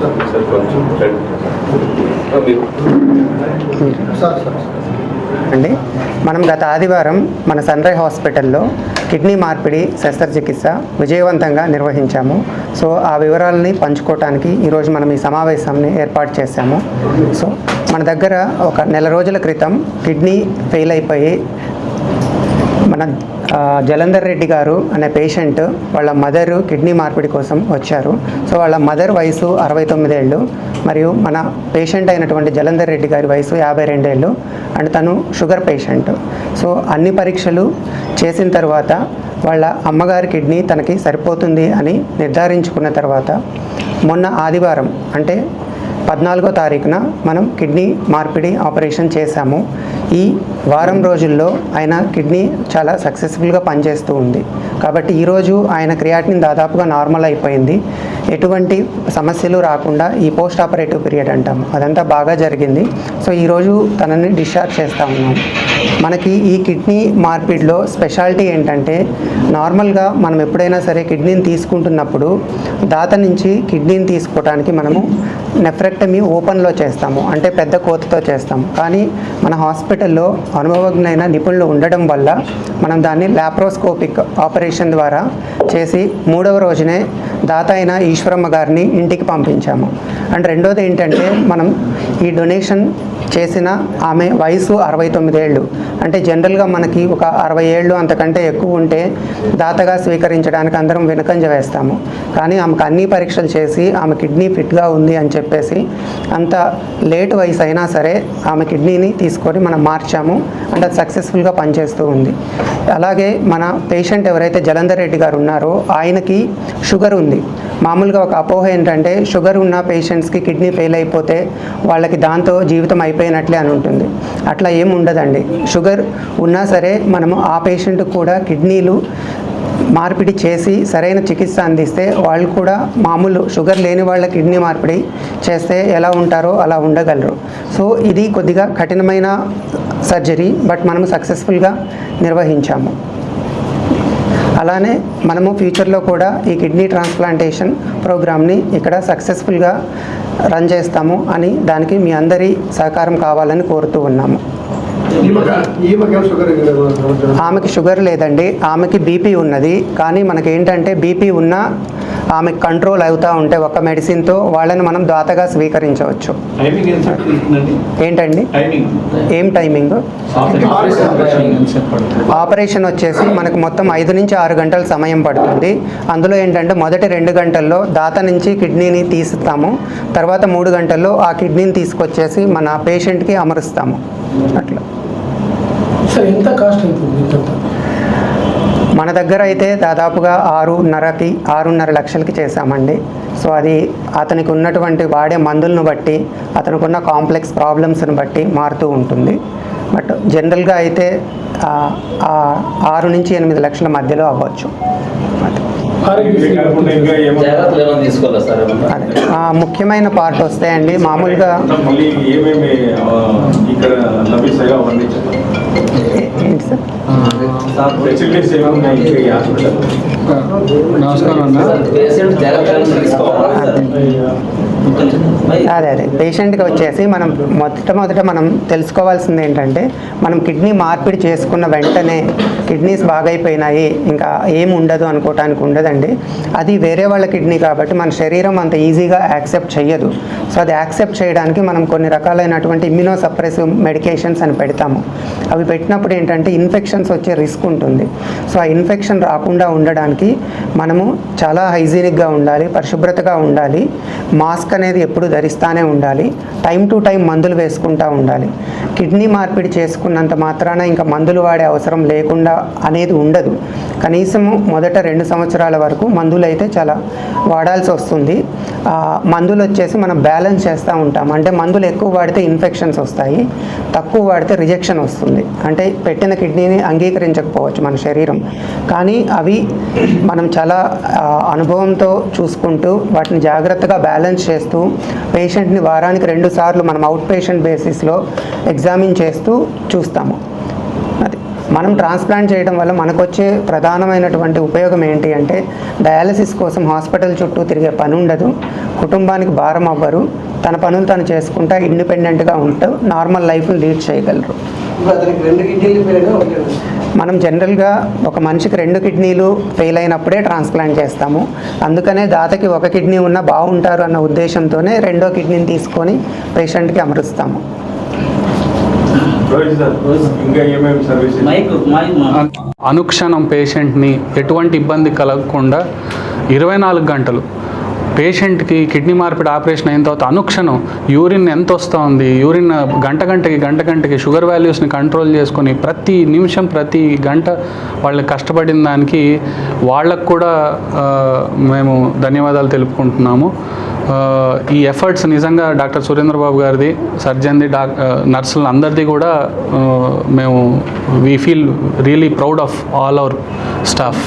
Sir కొంచెం మీరు sir sir అండి మనం గత ఆదివారం మన సన్రై హాస్పిటల్లో కిడ్నీ మార్పిడి శస్త్రచికిత్స విజయవంతంగా నిర్వహించాము. సో ఆ వివరాలని పంచుకోవటానికి ఈరోజు మనం ఈ సమావేశాన్ని ఏర్పాటు చేశాము. సో మన దగ్గర ఒక నెల రోజుల క్రితం కిడ్నీ ఫెయిల్ అయిపోయి మన జలంధర్ రెడ్డి గారు అనే పేషెంట్ వాళ్ళ మదరు కిడ్నీ మార్పిడి కోసం వచ్చారు. సో వాళ్ళ మదర్ వయసు అరవై తొమ్మిదేళ్ళు మరియు మన పేషెంట్ అయినటువంటి జలంధర్ రెడ్డి గారి వయసు యాభై రెండేళ్ళు అండ్ తను షుగర్ పేషెంట్ సో అన్ని పరీక్షలు చేసిన తర్వాత వాళ్ళ అమ్మగారి కిడ్నీ తనకి సరిపోతుంది అని నిర్ధారించుకున్న తర్వాత మొన్న ఆదివారం అంటే పద్నాలుగో తారీఖున మనం కిడ్నీ మార్పిడి ఆపరేషన్ చేశాము. ఈ వారం రోజుల్లో ఆయన కిడ్నీ చాలా సక్సెస్ఫుల్గా పనిచేస్తూ ఉంది. కాబట్టి ఈరోజు ఆయన క్రియాటిన్ దాదాపుగా నార్మల్ అయిపోయింది. ఎటువంటి సమస్యలు రాకుండా ఈ పోస్ట్ ఆపరేటివ్ పీరియడ్ అంటాము. అదంతా బాగా జరిగింది. సో ఈరోజు తనని డిశ్చార్జ్ చేస్తూ ఉన్నాం మనకి ఈ కిడ్నీ మార్పిడిలో స్పెషాలిటీ ఏంటంటే నార్మల్గా మనం ఎప్పుడైనా సరే కిడ్నీని తీసుకుంటున్నప్పుడు దాత నుంచి కిడ్నీని తీసుకోవడానికి మనము నెఫ్రెక్టమీ ఓపెన్లో చేస్తాము అంటే పెద్ద కోతతో చేస్తాము. కానీ మన హాస్పిటల్లో అనుభవజ్ఞైన నిపుణులు ఉండడం వల్ల మనం దాన్ని లాప్రోస్కోపిక్ ఆపరేషన్ ద్వారా చేసి మూడవ రోజునే దాత అయిన ఈశ్వరమ్మ గారిని ఇంటికి పంపించాము. అండ్ రెండోది ఏంటంటే మనం ఈ డొనేషన్ చేసిన ఆమె వయసు అరవై తొమ్మిదేళ్ళు. అంటే జనరల్గా మనకి ఒక అరవై ఏళ్ళు అంతకంటే ఎక్కువ ఉంటే దాతగా స్వీకరించడానికి అందరం వెనుకంజ వేస్తాము. కానీ ఆమెకు అన్ని పరీక్షలు చేసి ఆమె కిడ్నీ ఫిట్గా ఉంది అని చెప్పేసి అంత లేట్ వయసు అయినా సరే ఆమె కిడ్నీని తీసుకొని మనం మార్చాము. అండ్ సక్సెస్ఫుల్గా పనిచేస్తూ ఉంది. అలాగే మన పేషెంట్ ఎవరైతే జలంధర్ రెడ్డి గారు ఉన్నారో ఆయనకి షుగర్ ఉంది. మామూలుగా ఒక అపోహ ఏంటంటే షుగర్ ఉన్న పేషెంట్స్కి కిడ్నీ ఫెయిల్ అయిపోతే వాళ్ళకి దాంతో జీవితం అయిపోయినట్లే అని ఉంటుంది. అట్లా ఏం ఉండదండి. షుగర్ ఉన్నా సరే మనము ఆ పేషెంట్కి కూడా కిడ్నీలు మార్పిడి చేసి సరైన చికిత్స అందిస్తే వాళ్ళు కూడా మామూలు షుగర్ లేని వాళ్ళ కిడ్నీ మార్పిడి చేస్తే ఎలా ఉంటారో అలా ఉండగలరు. సో ఇది కొద్దిగా కఠినమైన సర్జరీ బట్ మనము సక్సెస్ఫుల్గా నిర్వహించాము. అలానే మనము ఫ్యూచర్లో కూడా ఈ కిడ్నీ ట్రాన్స్ప్లాంటేషన్ ప్రోగ్రామ్ని ఇక్కడ సక్సెస్ఫుల్గా రన్ చేస్తాము అని దానికి మీ అందరి సహకారం కావాలని కోరుతూ ఉన్నాము. ఆమెకి షుగర్ లేదండి. ఆమెకి బీపీ ఉన్నది. కానీ మనకి ఏంటంటే బీపీ ఉన్నా ఆమెకి కంట్రోల్ అవుతూ ఉంటే ఒక మెడిసిన్తో వాళ్ళని మనం దాతగా స్వీకరించవచ్చు. టైమింగ్ ఎంత తీసుకుంటుందండి ఏంటండి? టైమింగ్ ఏం టైమింగ్ ఆపరేషన్ వచ్చేసి మనకు మొత్తం ఐదు నుంచి ఆరు గంటల సమయం pడుతుంది అందులో ఏంటంటే మొదటి రెండు గంటల్లో దాత నుంచి కిడ్నీని తీస్తాము. తర్వాత మూడు గంటల్లో ఆ కిడ్నీని తీసుకొచ్చేసి మన పేషెంట్కి అమరుస్తాము. అట్లా. సార్ ఎంత కాస్ట్ అవుతుంది? మన దగ్గర అయితే దాదాపుగా ఆరున్నరకి ఆరున్నర లక్షలకి చేశామండి. సో అది అతనికి ఉన్నటువంటి వాడే మందులను బట్టి అతనికి ఉన్న కాంప్లెక్స్ ప్రాబ్లమ్స్ని బట్టి మారుతూ ఉంటుంది. బట్ జనరల్గా అయితే ఆ, ఆ ఆరు నుంచి ఎనిమిది లక్షల మధ్యలో అవ్వచ్చు. ముఖ్యమైన పార్ట్ వస్తాయండి మామూలుగా ఏంటి సార్? నమస్కారం అన్న. అదే అదే. పేషెంట్కి వచ్చేసి మనం మొట్టమొదట మనం తెలుసుకోవాల్సింది ఏంటంటే మనం కిడ్నీ మార్పిడి చేసుకున్న వెంటనే కిడ్నీస్ బాగైపోయినాయి ఇంకా ఏం ఉండదు అనుకోవటానికి ఉండదండి. అది వేరే వాళ్ళ కిడ్నీ కాబట్టి మన శరీరం అంత ఈజీగా యాక్సెప్ట్ చేయదు సో అది యాక్సెప్ట్ చేయడానికి మనం కొన్ని రకాలైనటువంటి ఇమ్యూనో సప్రెసివ్ మెడికేషన్స్ అని పెడతాము. అవి పెట్టినప్పుడు ఏంటంటే ఇన్ఫెక్షన్స్ వచ్చే రిస్క్ ఉంటుంది. సో ఆ ఇన్ఫెక్షన్ రాకుండా ఉండడానికి మనము చాలా హైజీనిక్గా ఉండాలి పరిశుభ్రతగా ఉండాలి మాస్క్ అనేది ఎప్పుడు ధరిస్తానే ఉండాలి. టైం టు టైం మందులు వేసుకుంటూ ఉండాలి. కిడ్నీ మార్పిడి చేసుకున్నంత మాత్రాన ఇంకా మందులు వాడే అవసరం లేకుండా అనేది ఉండదు. కనీసము మొదట రెండు సంవత్సరాల వరకు మందులు అయితే చాలా వాడాల్సి వస్తుంది. మందులు వచ్చేసి మనం బ్యాలెన్స్ చేస్తూ ఉంటాం. అంటే మందులు ఎక్కువ వాడితే ఇన్ఫెక్షన్స్ వస్తాయి తక్కువ వాడితే రిజెక్షన్ వస్తుంది. అంటే పెట్టిన కిడ్నీని అంగీకరించకపోవచ్చు మన శరీరం. కానీ అవి మనం చాలా అనుభవంతో చూసుకుంటూ వాటిని జాగ్రత్తగా బ్యాలెన్స్ చేస్తూ పేషెంట్ని వారానికి రెండు సార్లు మనం అవుట్ పేషెంట్ బేసిస్లో ఎగ్జామిన్ చేస్తూ చూస్తాము. అది. మనం ట్రాన్స్ప్లాంట్ చేయడం వల్ల మనకు వచ్చే ప్రధానమైనటువంటి ఉపయోగం ఏంటి అంటే డయాలసిస్ కోసం హాస్పిటల్ చుట్టూ తిరిగే పని ఉండదు కుటుంబానికి భారం అవ్వరు తన పనులు తను చేసుకుంటా ఇండిపెండెంట్గా ఉంటూ నార్మల్ లైఫ్ని లీడ్ చేయగలరు. మనం జనరల్గా ఒక మనిషికి రెండు కిడ్నీలు ఫెయిల్ అయినప్పుడే ట్రాన్స్ప్లాంట్ చేస్తాము. అందుకనే దాతకి ఒక కిడ్నీ ఉన్నా బాగుంటారు అన్న ఉద్దేశంతోనే రెండో కిడ్నీని తీసుకొని పేషెంట్కి అమరుస్తాము. అనుక్షణం పేషెంట్ని ఎటువంటి ఇబ్బంది కలగకుండా ఇరవై నాలుగు గంటలు పేషెంట్కి కిడ్నీ మార్పిడి ఆపరేషన్ అయిన తర్వాత అనుక్షణం యూరిన్ ఎంత వస్తూ ఉంది? యూరిన్ గంట గంటకి గంట గంటకి షుగర్ వాల్యూస్ని కంట్రోల్ చేసుకొని ప్రతి నిమిషం ప్రతి గంట వాళ్ళు కష్టపడిన దానికి వాళ్ళకు కూడా మేము ధన్యవాదాలు తెలుపుకుంటున్నాము. ఈ ఎఫర్ట్స్ నిజంగా డాక్టర్ సురేంద్ర బాబు గారిది సర్జన్ది డాక్ నర్సులు అందరిది కూడా మేము we feel really proud of all our staff